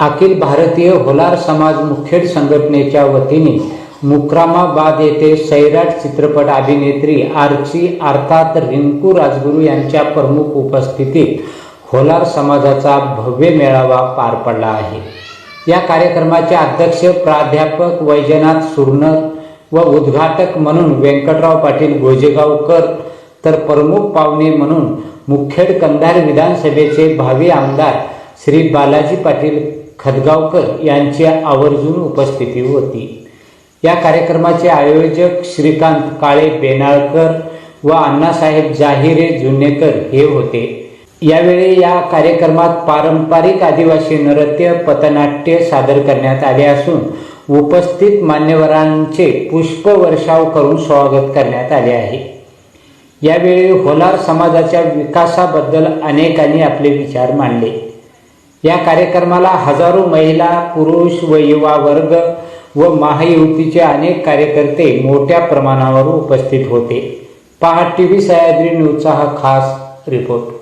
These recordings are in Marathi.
अखिल भारतीय होलार समाज मुखेड संघटनेच्या वतीने मुक्रामाबाद येथे सैराट चित्रपट अभिनेत्री आर्ची अर्थात रिंकू राजगुरू यांच्या प्रमुख उपस्थितीत होलार समाजाचा भव्य मेळावा पार पडला आहे. या कार्यक्रमाचे अध्यक्ष प्राध्यापक वैजनाथ सुरनर व उद्घाटक म्हणून व्यंकटराव पाटील गोजेगावकर तर प्रमुख पाहुणे म्हणून मुखेड कंधार विधानसभेचे भावी आमदार श्री बालाजी पाटील खदगावकर यांची आवर्जून उपस्थिती होती. या कार्यक्रमाचे आयोजक श्रीकांत काळे बेनाळकर व अण्णासाहेब जाहिरे जुनेकर हे होते. यावेळी या कार्यक्रमात पारंपरिक आदिवासी नृत्य पथनाट्य सादर करण्यात आले असून उपस्थित मान्यवरांचे पुष्पवर्षाव करून स्वागत करण्यात आले आहे. यावेळी होलार समाजाच्या विकासाबद्दल अनेकांनी आपले विचार मांडले. या कार्यक्रमाला हजारो महिला पुरुष व युवा वर्ग व महायुतीचे अनेक कार्यकर्ते मोठ्या प्रमाणावर उपस्थित होते. पहा टीव्ही सह्याद्री न्यूजचा हा खास रिपोर्ट.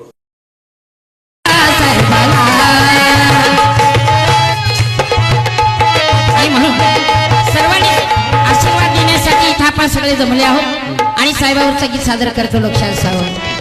आशीर्वाद सगळे जमले आहोत. आणि साहेबावरचं गीत सादर करतो लक्षात असावं